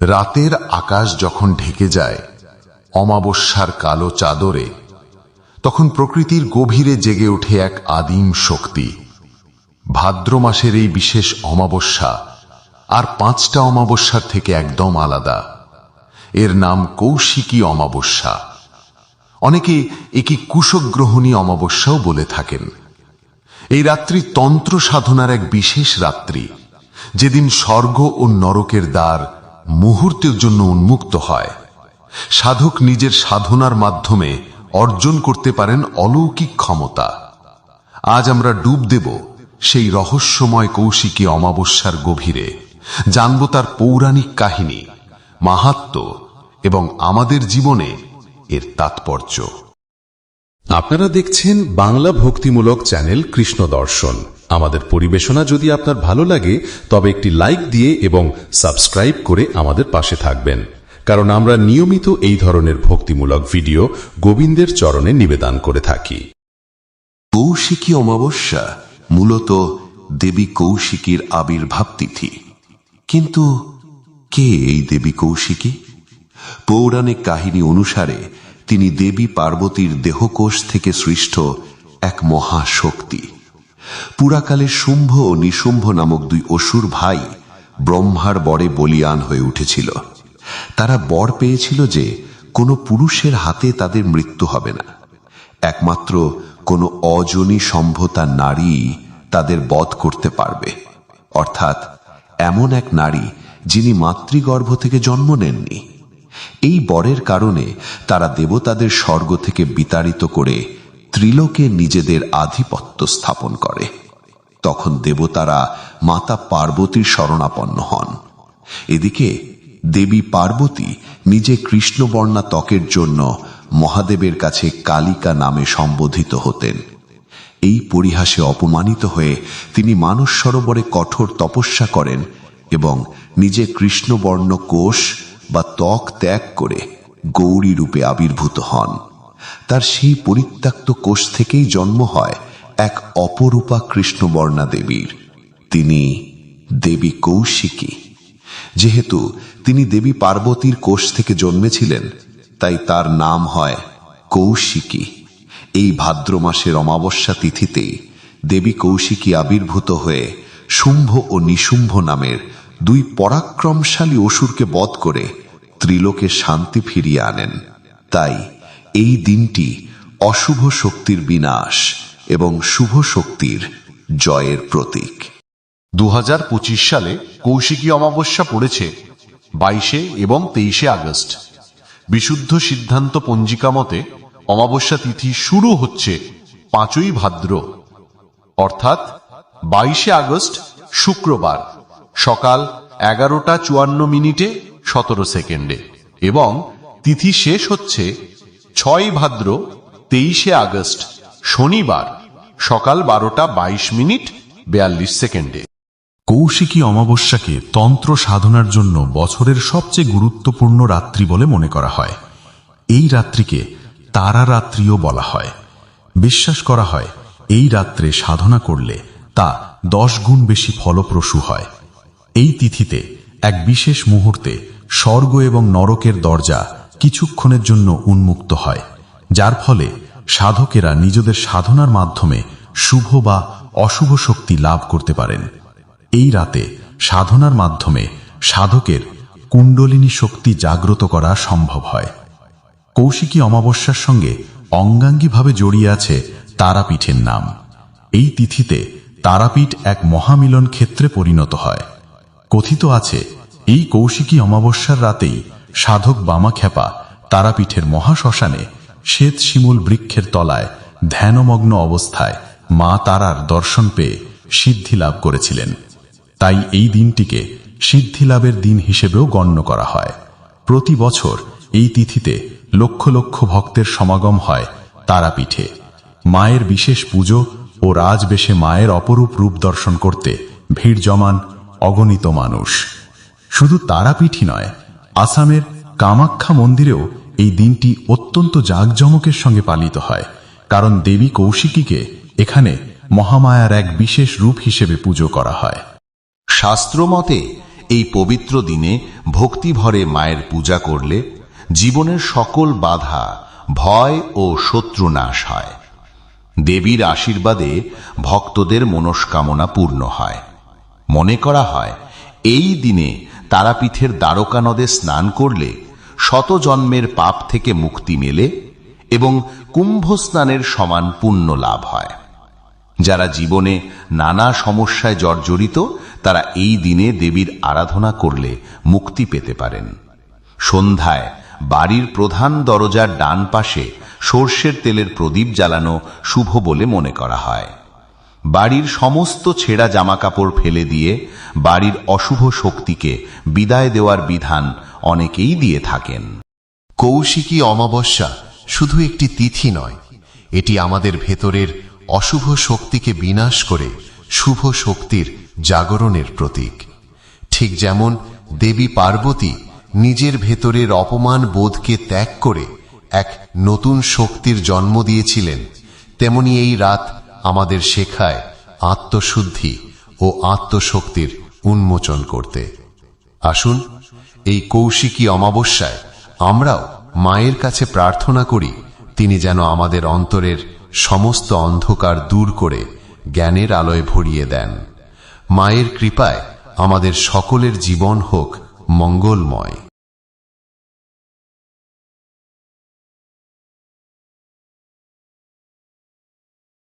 রাতের আকাশ যখন ঢেকে যায়, অমাবস্যার কালো চাদরে, তখন প্রকৃতির গভীরে জেগে ওঠে এক আদিম শক্তি। ভাদ্র মাসের এই বিশেষ অমাবস্যা আর পাঁচটা অমাবস্যার থেকে একদম আলাদা। এর নাম কৌশিকী অমাবস্যা। অনেকে একে কুশগ্রহণী অমাবস্যাও বলে থাকেন। এই রাত্রি তন্ত্র সাধনার এক বিশেষ রাত্রি, যেদিন স্বর্গ ও নরকের দ্বার মুহূর্তের জন্য উন্মুক্ত হয়। সাধক নিজের সাধনার মাধ্যমে অর্জন করতে পারেন অলৌকিক ক্ষমতা। আজ আমরা ডুব দেব সেই রহস্যময় কৌশিকী অমাবস্যার গভীরে। জানব তার পৌরাণিক কাহিনী, মাহাত্ম এবং আমাদের জীবনে এর তাৎপর্য। আপনারা দেখছেন বাংলা ভক্তিমূলক চ্যানেল কৃষ্ণ দর্শন। আমাদের পরিবেশনা যদি আপনার ভালো লাগে, তবে একটি লাইক দিয়ে এবং সাবস্ক্রাইব করে আমাদের পাশে থাকবেন। কারণ আমরা নিয়মিত এই ধরনের ভক্তিমূলক ভিডিও গোবিন্দের চরণে নিবেদন করে থাকি। কৌশিকী অমাবস্যা মূলত দেবী কৌশিকীর আবির্ভাব তিথি। কিন্তু কে এই দেবী কৌশিকী? পৌরাণিক কাহিনী অনুসারে তিনি দেবী পার্বতীর দেহকোষ থেকে সৃষ্ট এক মহাশক্তি। পুরাকালে শুম্ভ ও নিশুম্ভ নামক দুই অসুর ভাই ব্রহ্মার বরে বলিয়ান হয়ে উঠেছিল। তারা বর পেয়েছিল যে, কোনো পুরুষের হাতে তাদের মৃত্যু হবে না। একমাত্র কোনো অজনী সম্ভতা নারী তাদের বধ করতে পারবে। অর্থাৎ, এমন এক নারী যিনি মাতৃগর্ভ থেকে জন্ম নেননি। এই বরের কারণে তারা দেবতাদের স্বর্গ থেকে বিতাড়িত করে ত্রিলোকে নিজেদের আধিপত্য স্থাপন করে। তখন দেবতারা মাতা পার্বতীর শরণাপন্ন হন। এদিকে দেবী পার্বতী নিজে কৃষ্ণবর্ণা ত্বকের জন্য মহাদেবের কাছে কালিকা নামে সম্বোধিত হতেন। এই পরিহাসে অপমানিত হয়ে তিনি মানস সরোবরে কঠোর তপস্যা করেন এবং নিজে কৃষ্ণবর্ণ কোষ বা ত্বক ত্যাগ করে গৌরী রূপে আবির্ভূত হন। তার সেই পরিত্যক্ত কোষ থেকেই জন্ম হয় এক অপরূপা কৃষ্ণবর্ণা দেবীর। তিনি দেবী কৌশিকী। যেহেতু তিনি দেবী পার্বতীর কোষ থেকে জন্মেছিলেন, তাই তার নাম হয় কৌশিকী। এই ভাদ্র মাসের অমাবস্যা তিথিতে দেবী কৌশিকী আবির্ভূত হয়ে শুম্ভ ও নিশুম্ভ নামের দুই পরাক্রমশালী অসুরকে বধ করে ত্রিলোকে শান্তি ফিরিয়ে আনেন। তাই এই দিনটি অশুভ শক্তির বিনাশ এবং শুভ শক্তির জয়ের প্রতীক। দু হাজার পঁচিশ সালে কৌশিকী অমাবস্যা পড়েছে বাইশে এবং তেইশে আগস্ট। বিশুদ্ধ সিদ্ধান্ত পঞ্জিকা মতে অমাবস্যা তিথি শুরু হচ্ছে পাঁচই ভাদ্র। অর্থাৎ বাইশে আগস্ট শুক্রবার সকাল এগারোটা চুয়ান্ন মিনিটে সতেরো সেকেন্ডে এবং তিথি শেষ হচ্ছে ছয় ভাদ্র তেইশে আগস্ট, শনিবার, সকাল বারোটা বাইশ মিনিট, বেয়াল্লিশ সেকেন্ডে। কৌশিকী অমাবস্যাকে তন্ত্র সাধনার জন্য বছরের সবচেয়ে গুরুত্বপূর্ণ রাত্রি বলে মনে করা হয়। এই রাত্রিকে তারা রাত্রিও বলা হয়। বিশ্বাস করা হয়, এই রাত্রে সাধনা করলে তা দশ গুণ বেশি ফলপ্রসূ হয়। এই তিথিতে এক বিশেষ মুহূর্তে স্বর্গ এবং নরকের দরজা কিছুক্ষণের জন্য উন্মুক্ত হয়, যার ফলে সাধকেরা নিজেদের সাধনার মাধ্যমে শুভ বা অশুভ শক্তি লাভ করতে পারেন। এই রাতে সাধনার মাধ্যমে সাধকের কুণ্ডলিনী শক্তি জাগ্রত করা সম্ভব হয়। কৌশিকী অমাবস্যার সঙ্গে অঙ্গাঙ্গীভাবে জড়িয়ে আছে তারাপীঠের নাম। এই তিথিতে তারাপীঠ এক মহামিলন ক্ষেত্রে পরিণত হয়। কথিত আছে, এই কৌশিকী অমাবস্যার রাতেই সাধক বামাখ্যাপা তারাপীঠের মহাশ্মশানে শ্বেত শিমুল বৃক্ষের তলায় ধ্যানমগ্ন অবস্থায় মা তারার দর্শন পেয়ে সিদ্ধি লাভ করেছিলেন। তাই এই দিনটিকে সিদ্ধি লাভের দিন হিসেবেও গণ্য করা হয়। প্রতি বছর এই তিথিতে লক্ষ লক্ষ ভক্তের সমাগম হয় তারাপীঠে। মায়ের বিশেষ পুজো ও রাজবেশে মায়ের অপরূপ রূপ দর্শন করতে ভিড় জমান অগণিত মানুষ। শুধু তারাপীঠই নয় আসামের কামাখ্যা মন্দিরেও এই দিনটি অত্যন্ত জাঁকজমকের সঙ্গে পালিত হয়, কারণ দেবী কৌশিকীকে এখানে মহামায়ার এক বিশেষ রূপ হিসেবে পুজো করা হয়। শাস্ত্র মতে এই পবিত্র দিনে ভক্তিভরে মায়ের পূজা করলে জীবনের সকল বাধা, ভয় ও শত্রু নাশ হয়। দেবীর আশীর্বাদে ভক্তদের মনস্কামনা পূর্ণ হয়। মনে করা হয় এই দিনে তারাপীঠের দ্বারকা নদে স্নান করলে শত জন্মের পাপ থেকে মুক্তি মেলে এবং কুম্ভ স্নানের সমান পুণ্য লাভ হয়। যারা জীবনে নানা সমস্যায় জর্জরিত, তারা এই দিনে দেবীর আরাধনা করলে মুক্তি পেতে পারেন। সন্ধ্যায় বাড়ির প্রধান দরজার ডান পাশে সর্ষের তেলের প্রদীপ জ্বালানো শুভ বলে মনে করা হয়। বাড়ির সমস্ত ছেঁড়া জামাকাপড় ফেলে দিয়ে বাড়ির অশুভ শক্তিকে বিদায় দেওয়ার বিধান অনেকেই দিয়ে থাকেন। কৌশিকী অমাবস্যা শুধু একটি তিথি নয়, এটি আমাদের ভেতরের অশুভ শক্তিকে বিনাশ করে শুভ শক্তির জাগরণের প্রতীক। ঠিক যেমন দেবী পার্বতী নিজের ভেতরের অপমান বোধকে ত্যাগ করে এক নতুন শক্তির জন্ম দিয়েছিলেন, তেমনি এই রাত আমাদের শেখায় আত্মশুদ্ধি ও আত্মশক্তির উন্মোচন করতে। আসুন, এই কৌশিকী অমাবস্যায় আমরাও মায়ের কাছে প্রার্থনা করি, তিনি যেন আমাদের অন্তরের সমস্ত অন্ধকার দূর করে জ্ঞানের আলোয় ভরিয়ে দেন। মায়ের কৃপায় আমাদের সকলের জীবন হোক মঙ্গলময়।